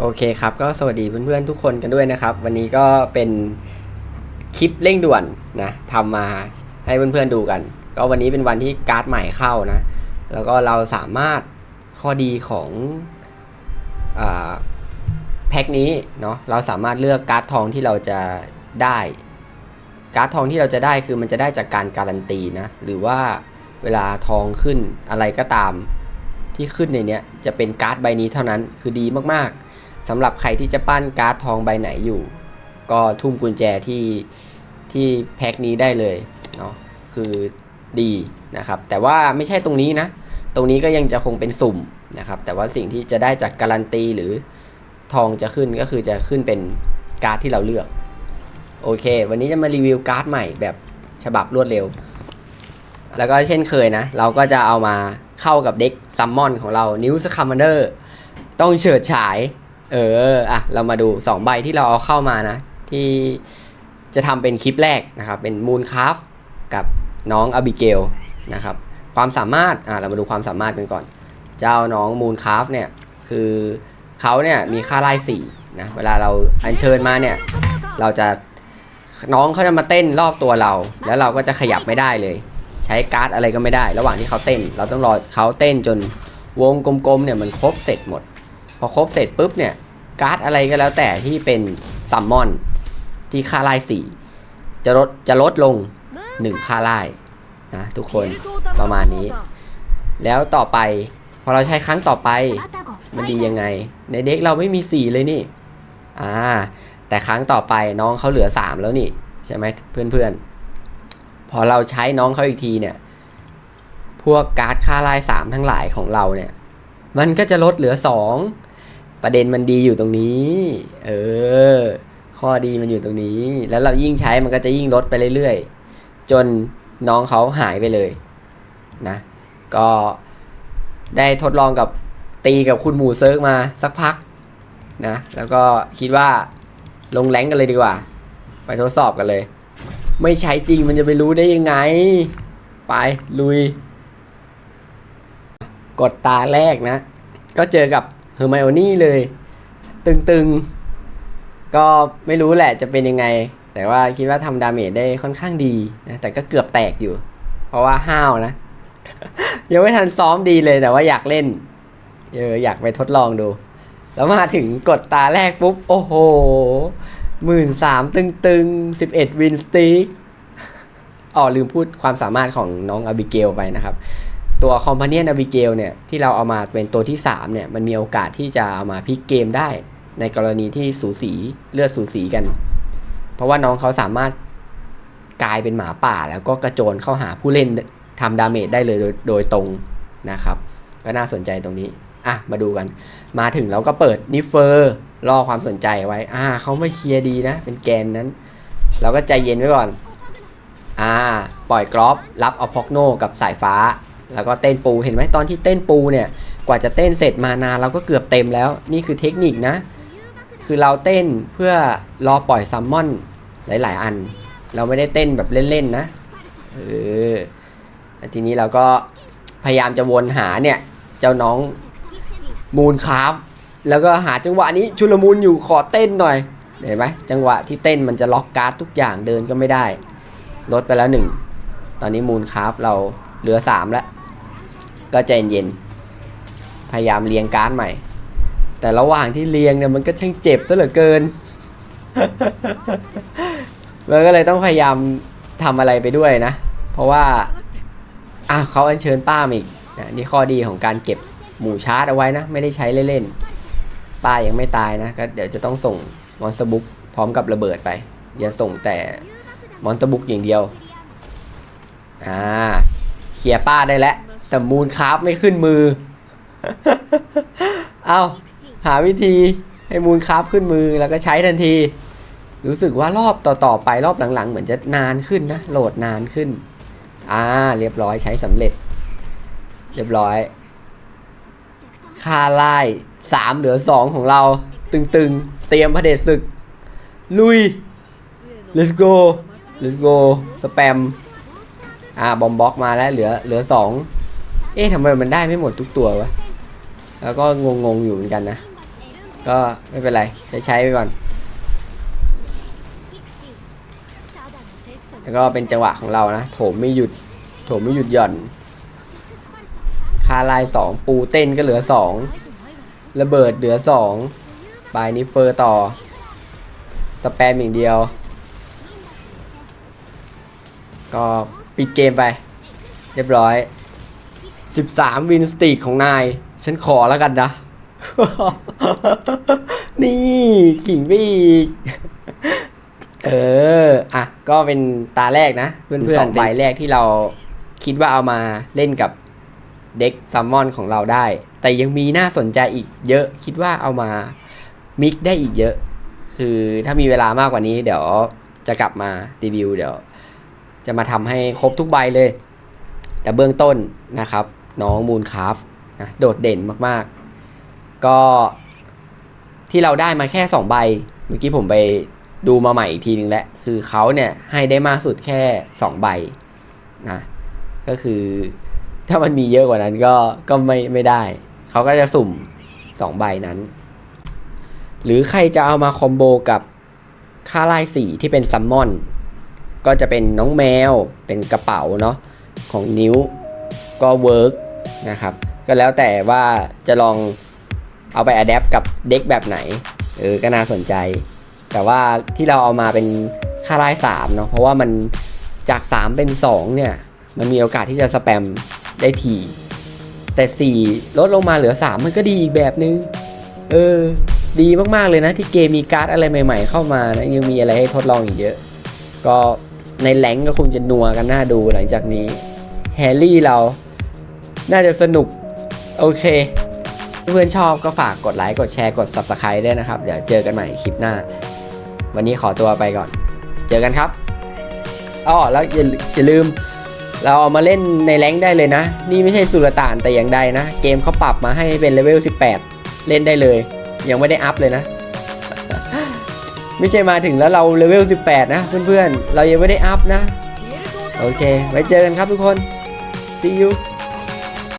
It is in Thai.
โอเคครับ ก็สวัสดีเพื่อนๆทุกคนกันด้วยนะครับ วันนี้ก็เป็นคลิปเร่งด่วนนะทำมาให้เพื่อนๆดูกัน ก็วันนี้เป็นวันที่การ์ดใหม่เข้านะ แล้วก็เราสามารถข้อดีของอแพ็คนี้เนาะเราสามารถเลือกการ์ดทองที่เราจะได้ การ์ดทองที่เราจะได้คือมันจะได้จากการการันตีนะหรือว่าเวลาทองขึ้นอะไรก็ตามที่ขึ้นในเนี้ยจะเป็นการ์ดใบนี้เท่านั้นคือดีมากๆ สำหรับใครที่จะปั้นการ์ดทองใบไหนอยู่ ก็ทุ่มกุญแจที่ที่แพ็คนี้ได้เลยเนาะคือดีนะครับ แต่ว่าไม่ใช่ตรงนี้นะ ตรงนี้ก็ยังจะคงเป็นสุ่มนะครับ แต่ว่าสิ่งที่จะได้จากการันตีหรือทองจะขึ้นก็คือจะขึ้นเป็นการ์ดที่เราเลือก โอเค วันนี้จะมารีวิวการ์ดใหม่แบบฉบับรวดเร็ว แล้วก็เช่นเคยนะ เราก็จะเอามาเข้ากับเด็กซัมมอนของเรา นิวส์คัมมานเดอร์ ต้องเฉิดฉาย เอออะเรามาดู 2 ใบที่เราเอาเข้ามานะ ที่จะทำเป็นคลิปแรกนะครับ เป็นมูนคาฟกับน้องอบิเกลนะครับ ความสามารถอะเรามาดูความสามารถกันก่อน เจ้าน้องมูนคาฟเนี่ยคือเขาเนี่ยมีค่าไล่สี่นะเวลาเราอัญเชิญมาเนี่ยเราจะน้องเขาจะมาเต้นรอบตัวเรา แล้วเราก็จะขยับไม่ได้เลย ใช้การ์ดอะไรก็ไม่ได้ ระหว่างที่เขาเต้น เราต้องรอเขาเต้นจนวงกลมๆเนี่ยมันครบเสร็จหมด พอครบเสร็จปุ๊บเนี่ย การ์ดอะไรก็แล้วแต่ที่เป็นซัมมอน ที่ค่าไล่สี่จะลดจะลดลง 1 ค่าไล่นะทุกคนประมาณนี้ แล้วต่อไป พอเราใช้ครั้งต่อไป มันดียังไง ในเด็กเราไม่มี 4 เลยนี่อ่าแต่ครั้งต่อไปน้องเขาเหลือ 3 แล้วนี่ ใช่ไหมเพื่อนๆ พอเราใช้น้องเขาอีกทีเนี่ย พวกการ์ดค่าลาย3ทั้งหลายของเราเนี่ย มันก็จะลดเหลือ 2 ประเด็นมันดีอยู่ตรงนี้ เออ ข้อดีมันอยู่ตรงนี้ แล้วเรายิ่งใช้มันก็จะยิ่งลดไปเรื่อยๆ จนน้องเขาหายไปเลยนะ ก็ได้ทดลองกับตีกับคุณหมูเซิร์กมาสักพักนะ แล้วก็คิดว่าลงแรงกันเลยดีกว่า ไปทดสอบกันเลย ไม่ใช้จริงมันจะไปรู้ได้ยังไง ไปลุย กดตาแรกนะ ก็เจอกับ เฮอร์ไมโอนี่เลย ตึงๆ ก็ไม่รู้แหละจะเป็นยังไง แต่ว่าคิดว่าทำดาเมจได้ค่อนข้างดีนะแต่ก็เกือบแตกอยู่ เพราะว่าห้าวนะ ยังไม่ทันซ้อมดีเลยแต่ว่าอยากเล่นเอออยากไปทดลองดู แล้วมาถึงกดตาแรกปุ๊บ โอ้โหหมื่นสามตึงตึงสิบเอ็ดวินสติกอ๋อลืมพูดความสามารถของน้องอบิเกลไปนะครับ ตัวคอมพานีนอบิเกลเนี่ยที่เราเอามาเป็นตัวที่ 3 เนี่ย มันมีโอกาสที่จะเอามาพลิกเกมได้ ในกรณีที่สูสีเลือดสูสีกัน เพราะว่าน้องเขาสามารถกลายเป็นหมาป่า แล้วก็กระโจนเข้าหาผู้เล่นทำดาเมจได้เลยโดยโดยตรงนะครับ ก็น่าสนใจตรงนี้ อะ มาดูกัน มาถึงเราก็เปิดนิเฟอร์รอความสนใจไว้ อ่าเขาไม่เคลียร์ดีนะ เป็นแกนนั้น เราก็ใจเย็นไว้ก่อน อ่า ปล่อยกรอบรับเอาพ็อกโนกับสายฟ้า แล้วก็เต้นปูเห็นไหมตอนที่เต้นปูเนี่ยกว่าจะเต้นเสร็จมานานเราก็เกือบเต็มแล้ว นี่คือเทคนิคนะ คือเราเต้นเพื่อรอปล่อยซัมมอนหลาย ๆ อัน เราไม่ได้เต้นแบบเล่น ๆ นะเออทีนี้เราก็พยายามจะวนหาเนี่ย เจ้าน้องมูนคราฟแล้วก็หาจังหวะนี้ชุลมุนอยู่ขอเต้นหน่อยเห็นไหมจังหวะที่เต้นมันจะล็อกการ์ดทุกอย่างเดินก็ไม่ได้ ลดไปแล้วหนึ่งตอนนี้มูนคราฟเราเหลือสามแล้ว ก็ใจเย็นๆพยายามเรียงการ์ดใหม่ แต่ระหว่างที่เรียงเนี่ยมันก็ช่างเจ็บซะเหลือเกินมันก็เลยต้องพยายามทำอะไรไปด้วยนะ เพราะว่าอ้าวเขาอัญเชิญป้ามาอีกนะนี่ข้อดีของการเก็บหมู่ชาร์จเอาไว้นะ ไม่ได้ใช้เล่นๆป้ายังไม่ตายนะก็เดี๋ยวจะต้องส่งมอนสเตอร์บุ๊กพร้อมกับระเบิดไป อย่าส่งแต่มอนสเตอร์บุ๊กอย่างเดียวอ่าเคลียร์ป้าได้แล้ว แต่มูลคราฟไม่ขึ้นมือ เอาหาวิธีให้มูลคราฟขึ้นมือแล้วก็ใช้ทันที รู้สึกว่ารอบต่อๆไปรอบหลังๆ เหมือนจะนานขึ้นนะ โหลดนานขึ้น อ่า เรียบร้อยใช้สำเร็จ เรียบร้อย ค่าไล่สามเหลือสองของเรา ตึงๆ เตรียมพระเดชศึก ลุย let's go let's go สแปม อ่า บอมบ็อกมาแล้วเหลือเหลือสอง เอ๊ะทำไมมันได้ไม่หมดทุกตัววะ แล้วก็งงๆอยู่เหมือนกันนะ ก็ไม่เป็นไรใช้ใช้ไปก่อน แล้วก็เป็นจังหวะของเรานะ โถมไม่หยุด โถมไม่หยุดหย่อน คาลายสองปูเต้นก็เหลือสองระเบิดเหลือสองบายนิเฟอร์ต่อ สแปมอย่างเดียว ก็ปิดเกมไป เรียบร้อย 13วินสติกของนาย ฉันขอแล้วกันนะ นี่ขิงไปอีก เออ อะ ก็เป็นตาแรกนะ เพื่อนๆสองใบแรกที่เราคิดว่าเอามาเล่นกับเด็กซัมมอนของเราได้ แต่ยังมีน่าสนใจอีกเยอะ คิดว่าเอามามิกได้อีกเยอะ คือถ้ามีเวลามากกว่านี้ เดี๋ยวจะกลับมารีวิวเดี๋ยว จะมาทำให้ครบทุกใบเลย แต่เบื้องต้นนะครับ น้องมูนคาฟนะโดดเด่นมากๆ ก็ที่เราได้มาแค่ 2 ใบ เมื่อกี้ผมไปดูมาใหม่อีกทีนึงแล้ว คือเขาเนี่ยให้ได้มากสุดแค่ 2 ใบนะก็คือถ้ามันมีเยอะกว่านั้นก็ก็ไม่ไม่ได้ เขาก็จะสุ่ม 2 ใบนั้น หรือใครจะเอามาคอมโบกับค่าไล่สีที่เป็นซัมมอน ก็จะเป็นน้องแมวเป็นกระเป๋าเนาะของนิ้วก็เวิร์ก นะครับ ก็แล้วแต่ว่าจะลองเอาไปอัดแอปกับเด็กแบบไหน เออ ก็น่าสนใจ แต่ว่าที่เราเอามาเป็นค่าไล่สามเนาะ เพราะว่ามันจาก 3 เป็น 2 เนี่ย มันมีโอกาสที่จะสแปมได้ทีแต่ 4 ลดลงมาเหลือ 3 มันก็ดีอีกแบบนึง เออ ดีมากๆเลยนะ ที่เกมมีการ์ดอะไรใหม่ๆ เข้ามานะยังมีอะไรให้ทดลองอีกเยอะ ก็ในแหลงก็คงจะนัวกันน่าดูหลังจากนี้ แฮร์รี่เรา น่าจะสนุก โอเค เพื่อนชอบก็ฝากกดไลค์กดแชร์กด Subscribe ด้วยนะครับ เดี๋ยวเจอกันใหม่คลิปหน้า วันนี้ขอตัวไปก่อน เจอกันครับอ้อแล้วอย่าอย่าลืม เราเอามาเล่นในแรงได้เลยนะ นี่ไม่ใช่สุลต่านแต่อย่างใดนะ เกมเขาปรับมาให้เป็นเลเวล 18 เล่นได้เลย ยังไม่ได้อัพเลยนะไม่ใช่มาถึงแล้วเราเลเวล 18 นะ เพื่อนๆ เรายังไม่ได้อัพนะ โอเค ไว้เจอกันครับทุกคน see you